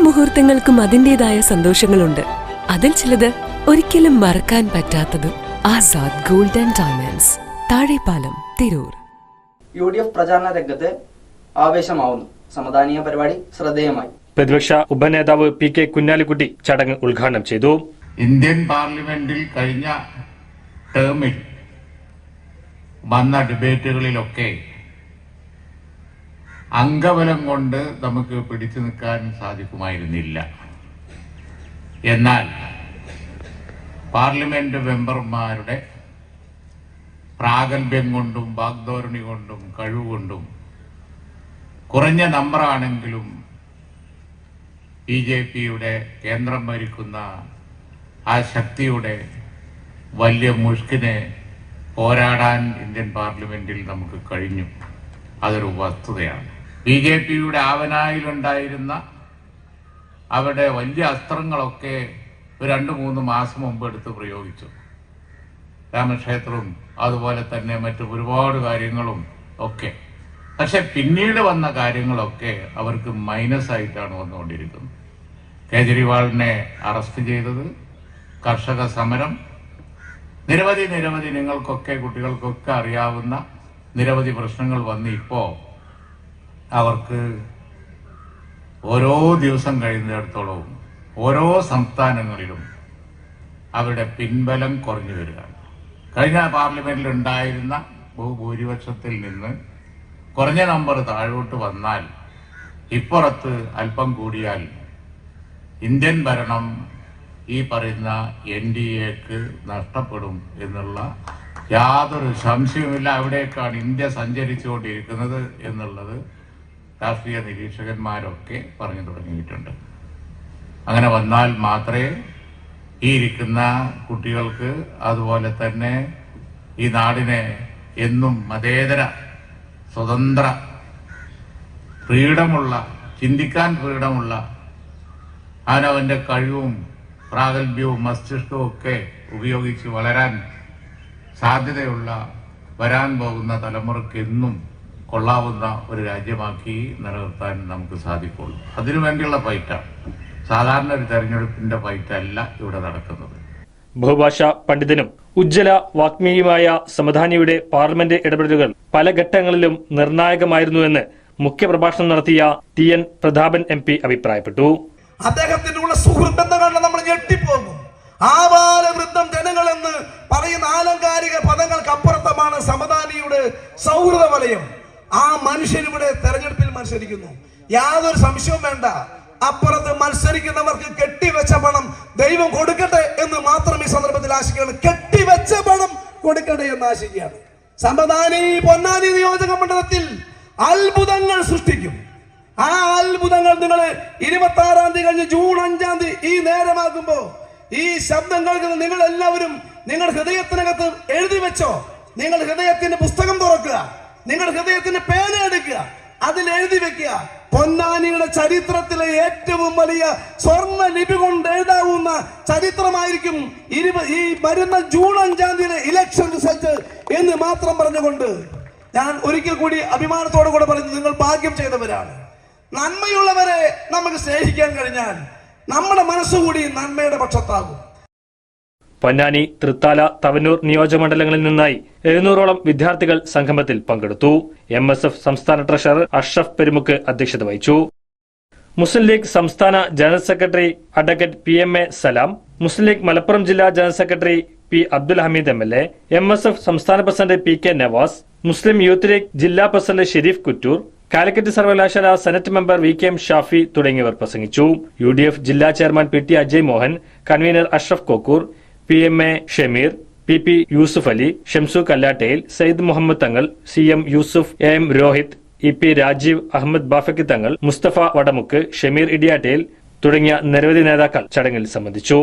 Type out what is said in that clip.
മുഹൂർത്തങ്ങൾക്കും അതിന്റെതായ സന്തോഷങ്ങളുണ്ട്. അതിൽ ചിലത് ഒരിക്കലും മറക്കാൻ പറ്റാത്തതും Azad gold and diamonds Thazhepalam Tirur. U D F പ്രചാരണ രംഗത്ത് ആവേശമാവുന്നു. സമദാനീയ പരിപാടി ശ്രദ്ധേയമായി. പ്രതിപക്ഷ ഉപനേതാവ് പി കെ കുഞ്ഞാലിക്കുട്ടി ചടങ്ങ് ഉദ്ഘാടനം ചെയ്തു. ഇന്ത്യൻ പാർലമെന്റിൽ കഴിഞ്ഞ ടേമിൽ വന്ന ഡിബേറ്റുകളിലൊക്കെ അംഗബലം കൊണ്ട് നമുക്ക് പിടിച്ചു നിൽക്കാൻ സാധിക്കുമായിരുന്നില്ല. എന്നാൽ പാർലമെന്റ് മെമ്പർമാരുടെ പ്രാഗൽഭ്യം കൊണ്ടും വാഗ്ധോരണി കൊണ്ടും കഴിവുകൊണ്ടും കുറഞ്ഞ നമ്പറാണെങ്കിലും ബി ജെ പിയുടെ കേന്ദ്രം ഭരിക്കുന്ന ആ ശക്തിയുടെ വലിയ മുഷ്കിനെ പോരാടാൻ ഇന്ത്യൻ പാർലമെന്റിൽ നമുക്ക് കഴിഞ്ഞു. അതൊരു വസ്തുതയാണ്. ബി ജെ പിയുടെ ആവനായിലുണ്ടായിരുന്ന അവരുടെ വലിയ അസ്ത്രങ്ങളൊക്കെ രണ്ട് മൂന്ന് മാസം മുമ്പ് എടുത്ത് പ്രയോഗിച്ചു. രാമക്ഷേത്രവും അതുപോലെ തന്നെ മറ്റു ഒരുപാട് കാര്യങ്ങളും ഒക്കെ. പക്ഷെ പിന്നീട് വന്ന കാര്യങ്ങളൊക്കെ അവർക്ക് മൈനസ് ആയിട്ടാണ് വന്നുകൊണ്ടിരിക്കുന്നത്. കേജ്രിവാളിനെ അറസ്റ്റ് ചെയ്തത് കർഷക സമരം നിരവധി നിരവധി നിങ്ങൾക്കൊക്കെ കുട്ടികൾക്കൊക്കെ അറിയാവുന്ന നിരവധി പ്രശ്നങ്ങൾ വന്ന് ഇപ്പോ അവർക്ക് ഓരോ ദിവസം കഴിയുന്നിടത്തോളവും ഓരോ സംസ്ഥാനങ്ങളിലും അവരുടെ പിൻബലം കുറഞ്ഞു വരികയാണ്. കഴിഞ്ഞ പാർലമെന്റിൽ ഉണ്ടായിരുന്ന ബഹുഭൂരിപക്ഷത്തിൽ നിന്ന് കുറഞ്ഞ നമ്പർ താഴോട്ട് വന്നാൽ ഇപ്പുറത്ത് അല്പം കൂടിയാൽ ഇന്ത്യൻ ഭരണം ഈ പറയുന്ന എൻ ഡി എക്ക് നഷ്ടപ്പെടും എന്നുള്ള യാതൊരു സംശയവുമില്ല. അവിടേക്കാണ് ഇന്ത്യ സഞ്ചരിച്ചുകൊണ്ടിരിക്കുന്നത് എന്നുള്ളത് രാഷ്ട്രീയ നിരീക്ഷകന്മാരൊക്കെ പറഞ്ഞു തുടങ്ങിയിട്ടുണ്ട്. അങ്ങനെ വന്നാൽ മാത്രമേ ഈ ഇരിക്കുന്ന കുട്ടികൾക്ക് അതുപോലെ തന്നെ ഈ നാടിനെ എന്നും മതേതര സ്വതന്ത്ര ഫ്രീഡമുള്ള ചിന്തിക്കാൻ ഫ്രീഡമുള്ള അവനവന്റെ കഴിവും പ്രാഗൽഭ്യവും മസ്തിഷ്കവും ഒക്കെ ഉപയോഗിച്ച് വളരാൻ സാധ്യതയുള്ള വരാൻ പോകുന്ന തലമുറയ്ക്ക് എന്നും കൊള്ളാവുന്ന ഒരു രാജ്യമാക്കി നിലനിർത്താൻ നമുക്ക് സാധിക്കുള്ളൂ. അതിനുവേണ്ടിയുള്ള ഫൈറ്റാണ്. സാധാരണ ഒരു തെരഞ്ഞെടുപ്പിന്റെ ഫൈറ്റല്ല ഇവിടെ നടക്കുന്നത്. ബഹുഭാഷ പണ്ഡിതനും ഉജ്ജ്വല വാഗ്മിയുമായ സമധാനിയുടെ പാർലമെന്റ് ഇടപെടലുകൾ പല ഘട്ടങ്ങളിലും നിർണായകമായിരുന്നുവെന്ന് മുഖ്യപ്രഭാഷണം നടത്തിയ T N Prathapan M P അഭിപ്രായപ്പെട്ടു. അദ്ദേഹത്തിന്റെ ഉള്ള സുഹൃത്ത് ബന്ധങ്ങൾ നമ്മൾ ഞെട്ടിപ്പോകും. ആവാല വൃദ്ധം ജനങ്ങൾ എന്ന് പറയുന്ന ആലങ്കാരിക പദങ്ങൾക്കപ്പുറത്തമാണ് സമദാനിയുടെ സൗഹൃദ വലയം. ആ മനുഷ്യൻ ഇവിടെ തെരഞ്ഞെടുപ്പിൽ മത്സരിക്കുന്നു. യാതൊരു സംശയവും വേണ്ട. അപ്പുറത്ത് മത്സരിക്കുന്നവർക്ക് കെട്ടിവെച്ച പണം ദൈവം കൊടുക്കട്ടെ എന്ന് മാത്രം ഈ സന്ദർഭത്തിൽ ആശിക്കുകയാണ്. കെട്ടിവെച്ച പണം കൊടുക്കട്ടെ എന്ന് ആശിക്കുകയാണ്. സമദാനി പൊന്നാനി നിയോജക മണ്ഡലത്തിൽ അത്ഭുതങ്ങൾ സൃഷ്ടിക്കും. ആ അത്ഭുതങ്ങൾ നിങ്ങൾ ഇരുപത്തി ആറാം തീയതി കഴിഞ്ഞ് ജൂൺ അഞ്ചാം തീയതി ഈ നേരമാകുമ്പോ ഈ ശബ്ദം കേൾക്കുന്ന നിങ്ങൾ എല്ലാവരും നിങ്ങൾ ഹൃദയത്തിനകത്ത് എഴുതി വെച്ചോ. നിങ്ങൾ ഹൃദയത്തിന്റെ പുസ്തകം തുറക്കുക. നിങ്ങൾ ഹൃദയത്തിന്റെ പേന എടുക്കുക അതിൽ എഴുതി വെക്കുക. പൊന്നാനിയുടെ ചരിത്രത്തിലെ ഏറ്റവും വലിയ സ്വർണ ലിപി കൊണ്ട് എഴുതാവുന്ന ചരിത്രമായിരിക്കും ഈ വരുന്ന ജൂൺ അഞ്ചാം തീയതി ഇലക്ഷൻ റിസൾട്ട് എന്ന് മാത്രം പറഞ്ഞുകൊണ്ട് ഞാൻ ഒരിക്കൽ കൂടി അഭിമാനത്തോടു കൂടെ പറഞ്ഞു നിങ്ങൾ ഭാഗ്യം ചെയ്തവരാണ്. നന്മയുള്ളവരെ നമുക്ക് സ്നേഹിക്കാൻ കഴിഞ്ഞാൽ നമ്മുടെ മനസ്സുകൂടി നന്മയുടെ പക്ഷത്താകും. പൊന്നാനി തൃത്താല തവനൂർ നിയോജകമണ്ഡലങ്ങളിൽ നിന്നായി എഴുന്നൂറോളം വിദ്യാർത്ഥികൾ സംഗമത്തിൽ പങ്കെടുത്തു. എം സംസ്ഥാന ട്രഷറർ അഷ്റഫ് പെരുമുക്ക് അധ്യക്ഷത വഹിച്ചു. മുസ്ലിം ലീഗ് സംസ്ഥാന general secretary advocate P M A Salam Muslim League Malappuram ജില്ലാ general secretary P Abdul Hameed M L A M S F സംസ്ഥാന president P K Navas Muslim Youth League ജില്ലാ പ്രസിഡന്റ് ഷെരീഫ് കുറ്റൂർ കാലിക്കറ്റ് സർവകലാശാല senate member V K M Shafi തുടങ്ങിയവർ പ്രസംഗിച്ചു. U ജില്ലാ chairman P T Ajay Mohan convener Ashraf Kokkur P M A Shameer P P Yusuf Ali Shamsu കല്ലാട്ടയിൽ Sayyid Muhammad Thangal C M Yusuf A M Rohit E P Rajeev Ahmed Bafaqi Thangal Mustafa Vadamukku Shameer ഇടിയാട്ടയിൽ തുടങ്ങിയ നിരവധി നേതാക്കൾ ചടങ്ങിൽ സംബന്ധിച്ചു.